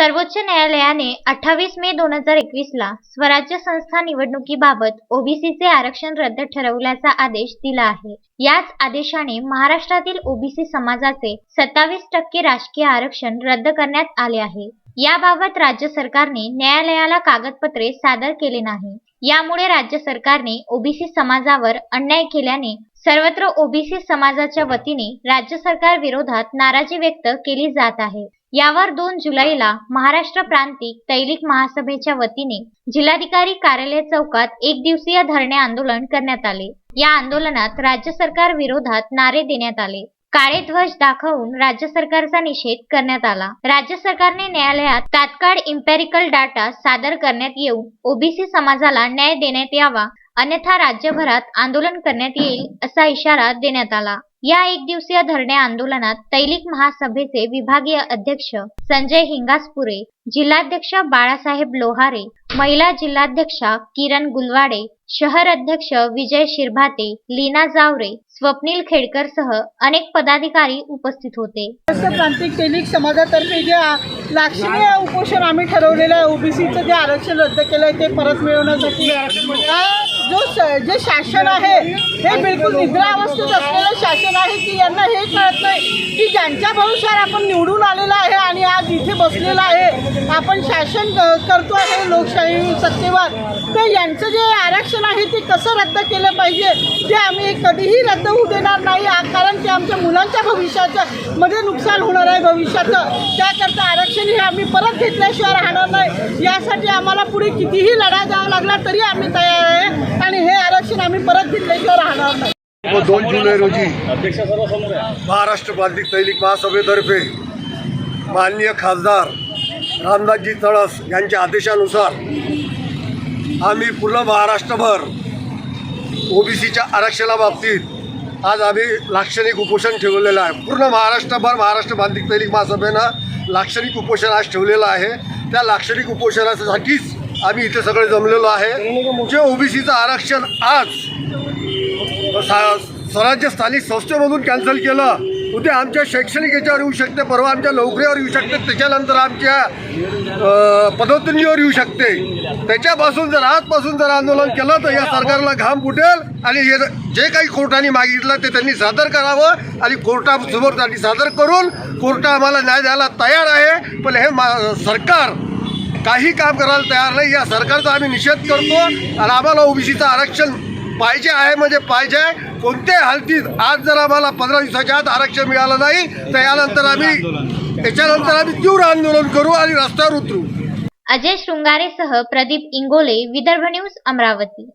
सर्वोच्च न्यायालयाने अठ्ठावीस मे दोन हजार एकवीसला स्वराज्य संस्था निवडणुकीबाबत ओबीसीचे आरक्षण रद्द ठरवल्याचा आदेश दिला आहे. याच आदेशाने महाराष्ट्रातील ओबीसी समाजाचे सत्तावीस टक्के राजकीय आरक्षण रद्द करण्यात आले आहे. याबाबत राज्य सरकारने न्यायालयाला कागदपत्रे सादर केले नाही. यामुळे राज्य सरकारने ओबीसी समाजावर अन्याय केल्याने सर्वत्र ओबीसी समाजाच्या वतीने राज्य सरकार विरोधात नाराजी व्यक्त केली जात आहे. यावर दोन जुलैला महाराष्ट्र प्रांतिक तैलिक महासभेच्या वतीने जिल्हाधिकारी कार्यालय चौकात एक दिवसीय धरणे आंदोलन करण्यात आले. या आंदोलनात राज्य सरकार विरोधात नारे देण्यात आले. काळे ध्वज दाखवून राज्य सरकारचा निषेध करण्यात आला. राज्य सरकारने न्यायालयात तात्काळ इम्पेरिकल डाटा सादर करण्यात येऊन ओबीसी समाजाला न्याय देण्यात यावा. अन्यथा राज्यभरात आंदोलन करण्यात येईल असा इशारा देण्यात आला. या एक दिवसीय धरणे आंदोलनात तैलिक महासभेचे विभागीय अध्यक्ष संजय हिंगासपुरे जिल्हाध्यक्ष बाळासाहेब लोहारे महिला जिल्हाध्यक्षा किरण गुलवाडे शहर अध्यक्ष विजय शिरभाते लीना जावरे स्वप्नील खेडकर सह अनेक पदाधिकारी उपस्थित होते. प्रांतिक सैनिक समाजातर्फे जे लाक्षणीय उपोषण आम्ही ठरवलेलं आहे ओबीसीचं जे आरक्षण रद्द केलं आहे ते परत मिळवण्यासाठी. जो जे शासन आहे हे बिलकुल निद्रावस्थेत असलेलं शासन आहे की यांना हे कळत नाही की ज्यांच्या भविष्यात आपण निवडून आलेलं आहे आणि आज इथे बसलेलं आहे आपण शा शासन क- करतो आहे लोकशाही सत्तेवर तर यांचं जे आरक्षण आहे ते कसं रद्द केलं पाहिजे ते आम्ही कधीही रद्द होऊ देणार नाही. कारण ते आमच्या मुलांच्या भविष्याचं मध्ये नुकसान होणार आहे भविष्याचं. त्याकरता आरक्षण हे आम्ही परत घेतल्याशिवाय राहणार नाही. यासाठी आम्हाला पुढे कितीही लढा द्यावा लागला तरी आम्ही तयार आहे. आणि हे आरक्षण आम्ही परत घेतल्याशिवाय राहणार नाही. व दोन जुलै रोजी महाराष्ट्र प्रांतिक तैलिक महासभेतर्फे माननीय खासदार रामदासजी तळस यांच्या आदेशानुसार आम्ही पूर्ण महाराष्ट्रभर ओबीसीच्या आरक्षणाबाबतीत आज आम्ही लाक्षणिक उपोषण ठेवलेलं आहे. पूर्ण महाराष्ट्रभर महाराष्ट्र बांधिक दैनिक महासभेनं लाक्षणिक उपोषण आज ठेवलेलं आहे. त्या लाक्षणिक उपोषणासाठीच आम्ही इथे सगळे जमलेलो आहे. जे ओबीसीचं आरक्षण आज सा स्वराज्य स्थानिक संस्थेमधून कॅन्सल केलं उद्या आमच्या शैक्षणिक याच्यावर येऊ शकते परवा आमच्या नोकरीवर येऊ शकते त्याच्यानंतर आमच्या अ, पदोन्नतीवर येऊ शकते. त्याच्यापासून जर आजपासून जर आंदोलन केलं तर या सरकारला घाम फुटेल आणि हे जे काही कोर्टाने मागितलं ते त्यांनी सादर करावं आणि कोर्टासमोर त्यांनी सादर करून कोर्ट आम्हाला न्याय द्यायला तयार आहे. पण हे मा सरकार काही काम करायला तयार नाही. या सरकारचा आम्ही निषेध करतो आणि आम्हाला ओबीसीचं आरक्षण पाहिजे आहे म्हणजे पाहिजे. आहे कोणत्याही हालतीत आज जर आम्हाला पंधरा दिवसाच्या आत आरक्षण मिळालं नाही तर यानंतर आम्ही याच्यानंतर आम्ही तीव्र आंदोलन करू आणि रस्त्यावर उतरू. अजय शृंगारेसह प्रदीप इंगोले विदर्भ न्यूज अमरावती.